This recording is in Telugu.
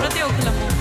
ప్రతి ఒక్కరము